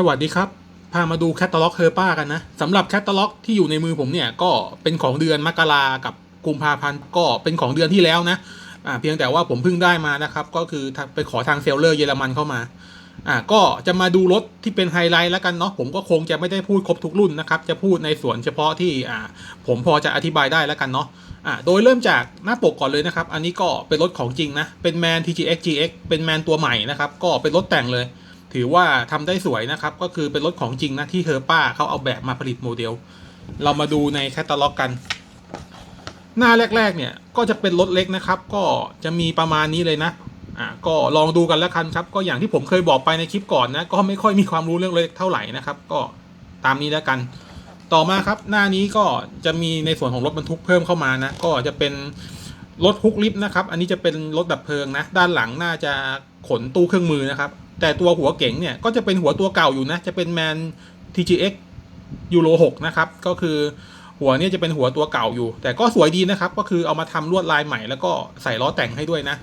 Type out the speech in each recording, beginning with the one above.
สวัสดีครับ พามาดูแคตตาล็อกเฮอร์ป้ากันนะสำหรับแคตตาล็อกที่อยู่ในมือผมเนี่ย ก็เป็นของเดือนมกรากับกุมภาพันธ์ก็เป็นของเดือนที่แล้วนะอ่าเพียงแต่ว่าผมเพิ่งได้มานะครับ ก็คือไปขอทางเซลเลอร์เยอรมันเข้ามาอ่าก็จะมาดูรถที่เป็นไฮไลท์แล้วกันเนาะผมก็คงจะไม่ได้พูดครบทุกรุ่นนะครับ จะพูดในส่วนเฉพาะที่อ่าผมพอจะอธิบายได้แล้วกันเนาะอ่าโดยเริ่มจากหน้าปกก่อนเลยนะครับ อันนี้ก็เป็นรถของจริงนะเป็นแมน TGX GX เป็นแมนตัวใหม่นะครับ ก็เป็นรถแต่งเลย ถือว่าทำได้สวยนะครับ ก็คือเป็นรถของจริงนะที่เฮอร์ป้าเขาเอาแบบมาผลิตโมเดล เรามาดูในแคตตาล็อกกัน หน้าแรก ๆ เนี่ยก็จะเป็นรถเล็กนะครับ ก็จะมีประมาณนี้เลยนะอ่าก็ลองดูกันแล้วกันครับ ก็อย่างที่ผมเคยบอกไปในคลิปก่อนนะ ก็ไม่ค่อยมีความรู้เรื่องเล็กเท่าไหร่นะครับ ก็ตามนี้แล้วกัน ต่อมาครับ หน้านี้ก็จะมีในส่วนของรถบรรทุกเพิ่มเข้ามานะ ก็จะเป็นรถฮุกลิฟต์นะครับ อันนี้จะเป็นรถดับเพลิงนะ ด้านหลังน่าจะขนตู้เครื่องมือนะครับ แต่ตัวหัวเก๋งเนี่ยก็จะเป็นหัวตัวเก่าอยู่นะจะเป็นแมน TGX ยูโร6นะครับก็คือหัวเนี่ยจะเป็นหัวตัวเก่าอยู่ แต่ก็สวยดีนะครับ ก็คือเอามาทำลวดลายใหม่แล้วก็ใส่ล้อแต่งให้ด้วยนะ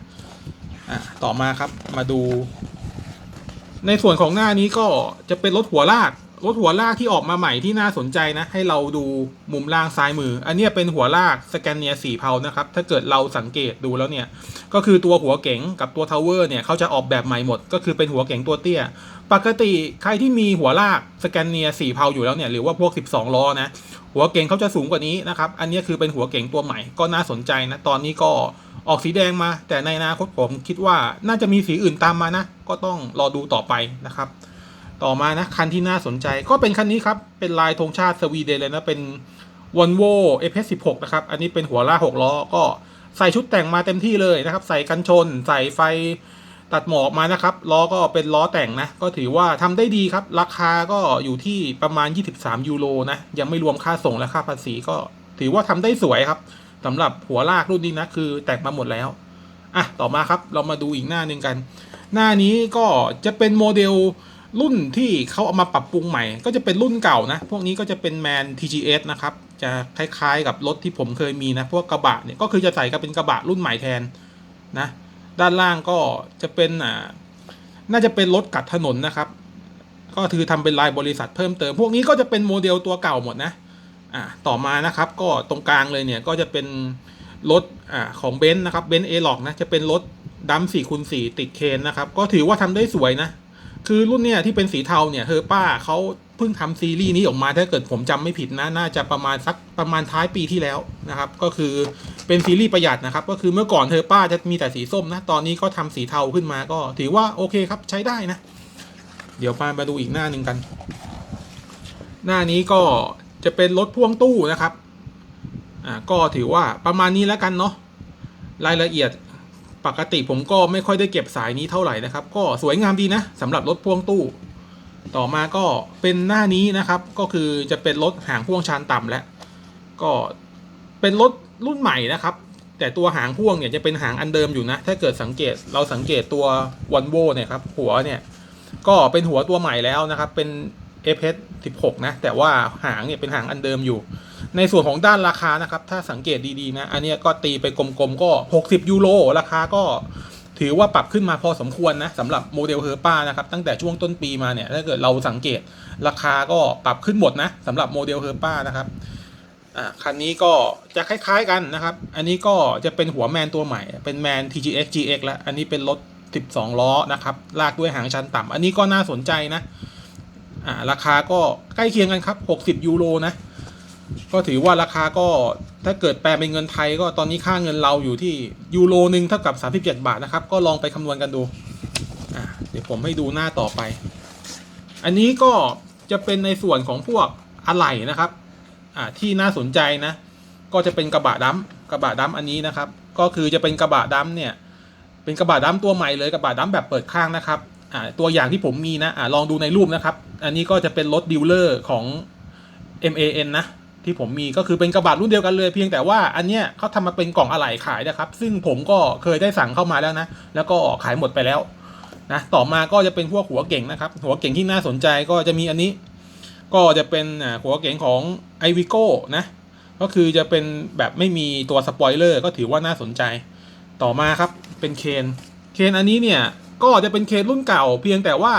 อะต่อมาครับมาดู ในส่วนของหน้านี้ก็จะเป็นรถหัวลาก รถหัวลากที่ออกมาใหม่ที่น่าสนใจนะ ให้เราดูมุมล่างซ้ายมือ อันนี้เป็นหัวลากสแกนเนียสีเพานะครับ ถ้าเกิดเราสังเกตดูแล้วเนี่ย ก็คือตัวหัวเก๋งกับตัวทาวเวอร์เนี่ยเขาจะออกแบบใหม่หมด ก็คือเป็นหัวเก๋งตัวเตี้ย ปกติใครที่มีหัวลากสแกนเนียสีเพาอยู่แล้วเนี่ยหรือว่าพวก 12 ล้อนะ หัวเก๋งเขาจะสูงกว่านี้นะครับ อันนี้คือเป็นหัวเก๋งตัวใหม่ก็น่าสนใจนะ ตอนนี้ก็ออกสีแดงมา แต่ในอนาคตผมคิดว่าน่าจะมีสีอื่นตามมานะ ก็ต้องรอดูต่อไปนะครับ ต่อมานะคันที่น่าสนใจก็เป็นคันนี้ครับ เป็นลายธงชาติสวีเดนเลยนะ เป็น Volvo FS16 นะครับ อันนี้เป็นหัวลาก6ล้อ ก็ใส่ชุดแต่งมาเต็มที่เลยนะครับ ใส่กันชน ใส่ไฟตัดหมอกมานะครับ ล้อก็เป็นล้อแต่งนะ ก็ถือว่าทำได้ดีครับ ราคาก็อยู่ที่ประมาณ 23 ยูโรนะ ยังไม่รวมค่าส่งและค่าภาษีก็ถือว่าทำได้สวยครับสำหรับหัวลากรุ่นนี้นะ คือแต่งมาหมดแล้ว อะ ต่อมาครับ เรามาดูอีกหน้าหนึ่งกัน หน้านี้ก็จะเป็นโมเดล รุ่นที่เขาเอามาปรับปรุงใหม่ ก็จะเป็นรุ่นเก่านะ พวกนี้ก็จะเป็นแมน TGS นะครับ จะคล้ายๆกับรถที่ผมเคยมีนะ พวกกระบะเนี่ยก็คือจะใส่กับเป็นกระบะรุ่นใหม่แทนนะ ด้านล่างก็จะเป็นอ่าน่าจะเป็นรถกัดถนนนะครับ ก็คือทำเป็นลายบริษัทเพิ่มเติม พวกนี้ก็จะเป็นโมเดลตัวเก่าหมดนะอ่าต่อมานะครับ ก็ตรงกลางเลยเนี่ยก็จะเป็นรถอ่าของเบนซ์นะครับเบนซ์เอล็อกนะจะเป็นรถดัมสี่คูณสี่ติดเคนนะครับ ก็ถือว่าทำได้สวยนะ คือรุ่นเนี่ยที่เป็นสีเทาเนี่ยเฮอป้าเขาเพิ่งทำซีรีส์นี้ออกมาถ้าเกิดผมจำไม่ผิดนะน่าจะประมาณสักประมาณท้ายปีที่แล้วนะครับ ก็คือเป็นซีรีส์ประหยัดนะครับ ก็คือเมื่อก่อนเฮอป้าจะมีแต่สีส้มนะ ตอนนี้ก็ทำสีเทาขึ้นมาก็ถือว่าโอเคครับใช้ได้นะ เดี๋ยวมามาดูอีกหน้าหนึ่งกัน หน้านี้ก็จะเป็นรถพ่วงตู้นะครับอ่าก็ถือว่าประมาณนี้แล้วกันเนาะรายละเอียด ปกติผมก็ไม่ค่อยได้เก็บสายนี้เท่าไหร่นะครับ ก็สวยงามดีนะสำหรับรถพ่วงตู้ ต่อมาก็เป็นหน้านี้นะครับ ก็คือจะเป็นรถหางพ่วงชานต่ำแล้วก็เป็นรถรุ่นใหม่นะครับ แต่ตัวหางพ่วงเนี่ยจะเป็นหางอันเดิมอยู่นะ ถ้าเกิดสังเกตเราสังเกตตัววันโวเนี่ยครับหัวเนี่ยก็เป็นหัวตัวใหม่แล้วนะครับ เป็น f อ16นะแต่ว่าหางเนี่ยเป็นหางอันเดิมอยู่ ในส่วนของด้านราคานะครับ ถ้าสังเกตดีๆนะ อันนี้ก็ตีไปกลมๆก็ 60 ยูโรราคาก็ถือว่าปรับขึ้นมาพอสมควรนะสำหรับโมเดลเฮอร์ป้านะครับ ตั้งแต่ช่วงต้นปีมาเนี่ย ถ้าเกิดเราสังเกตราคาก็ปรับขึ้นหมดนะสำหรับโมเดลเฮอร์ป้านะครับคันนี้ก็จะคล้ายๆกันนะครับ อันนี้ก็จะเป็นหัวแมนตัวใหม่ เป็นแมน TGX GX แล้ว อันนี้เป็นรถ 12 ล้อนะครับ ลากด้วยหางชันต่ำ อันนี้ก็น่าสนใจนะ ราคาก็ใกล้เคียงกันครับ 60 ยูโรนะ ก็ถือว่าราคาก็ถ้าเกิดแปลเป็นเงินไทยก็ตอนนี้ค่าเงินเราอยู่ที่ยูโรหนึ่งเท่ากับ 37 บาทนะครับ ก็ลองไปคำนวณกันดู เดี๋ยวผมให้ดูหน้าต่อไป อันนี้ก็จะเป็นในส่วนของพวกอะไหล่นะครับที่น่าสนใจนะ ก็จะเป็นกระบะดำกระบะดำอันนี้นะครับ ก็คือจะเป็นกระบะดำเนี่ย เป็นกระบะดำตัวใหม่เลยกระบะดำแบบเปิดข้างนะครับตัวอย่างที่ผมมีนะอ่าลองดูในรูปนะครับ อันนี้ก็จะเป็นรถดีลเลอร์ของ MAN นะ ที่ผมมีก็คือเป็นกระบะรุ่นเดียวกันเลย เพียงแต่ว่าอันเนี้ยเขาทำมาเป็นกล่องอะไหล่ขายนะครับ ซึ่งผมก็เคยได้สั่งเข้ามาแล้วนะ แล้วก็ขายหมดไปแล้วนะต่อมาก็จะเป็นพวกหัวเก่งนะครับ หัวเก่งที่น่าสนใจก็จะมีอันนี้ ก็จะเป็นหัวเก่งของ i v i c o นะก็คือจะเป็นแบบไม่มีตัวสปอยเลอร์ก็ถือว่าน่าสนใจ ต่อมาครับเป็นเคนเคนอันนี้เนี่ยก็จะเป็นเคนรุ่นเก่า เพียงแต่ว่า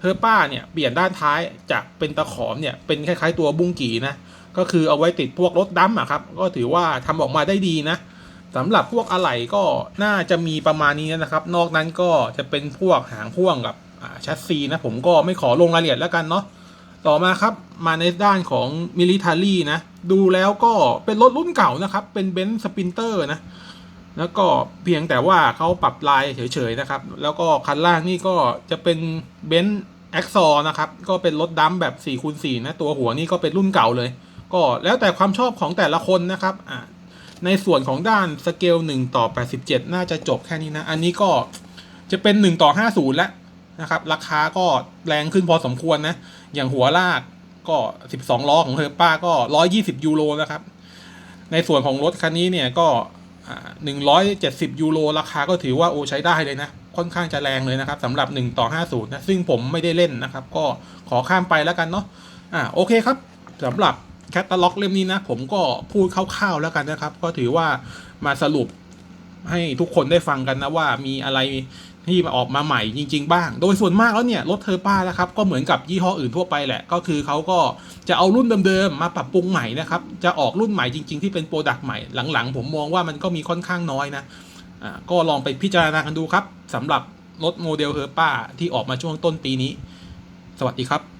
เฮอร์ป้าเนี่ยเปลี่ยนด้านท้ายจากเป็นตะขอมเนี่ยเป็นคล้ายๆตัวบุ้งกีนะ ก็คือเอาไว้ติดพวกรถดำอะครับ ก็ถือว่าทำออกมาได้ดีนะสำหรับพวกอะไหล่ก็น่าจะมีประมาณนี้นะครับ นอกนั้นก็จะเป็นพวกหางพ่วงกับแชสซีนะผมก็ไม่ขอลงรายละเอียดแล้วกันเนาะต่อมาครับมาในด้านของมิลิ t ารีนะ ดูแล้วก็เป็นรถรุ่นเก่านะครับ เป็นเบนซ์สปินเตอร์นะ แล้วก็เพียงแต่ว่าเขาปรับลายเฉยๆนะครับ แล้วก็คันล่างนี่ก็จะเป็นเบนซ์แอคซอนะครับ ก็เป็นรถดัมแบบ4คูณ4นะ ตัวหัวนี่ก็เป็นรุ่นเก่าเลย ก็แล้วแต่ความชอบของแต่ละคนนะครับอ่าในส่วนของด้านสเกล1ต่อ 87 น่าจะจบแค่นี้นะ อันนี้ก็จะเป็น 1 ต่อ 50 แล้วนะครับ ราคาก็แรงขึ้นพอสมควรนะ อย่างหัวลากก็ 12 ล้อของเฮอร์ป้าก็ 120 ยูโรนะครับ ในส่วนของรถคันนี้เนี่ยก็อ่า170 ยูโรราคาก็ถือว่าโอใช้ได้เลยนะ ค่อนข้างจะแรงเลยนะครับสำหรับ 1 ต่อ 50 นะ ซึ่งผมไม่ได้เล่นนะครับ ก็ขอข้ามไปแล้วกันเนาะ อ่าโอเคครับสำหรับ แคตตาล็อกเล่มนี้นะ ผมก็พูดคร่าวๆแล้วกันนะครับ ก็ถือว่ามาสรุปให้ทุกคนได้ฟังกันนะว่ามีอะไรที่มาออกมาใหม่จริง ๆ บ้าง โดยส่วนมากแล้วเนี่ยรถเทอร์ป้านะครับก็เหมือนกับยี่ห้ออื่นทั่วไปแหละ ก็คือเขาก็จะเอารุ่นเดิมๆมาปรับปรุงใหม่นะครับ จะออกรุ่นใหม่จริง ๆ ที่เป็นโปรดักต์ใหม่หลังๆ ผมมองว่ามันก็มีค่อนข้างน้อยนะอ่าก็ลองไปพิจารณากันดูครับสำหรับรถโมเดลเฮอร์ป้าที่ออกมาช่วงต้นปีนี้ สวัสดีครับ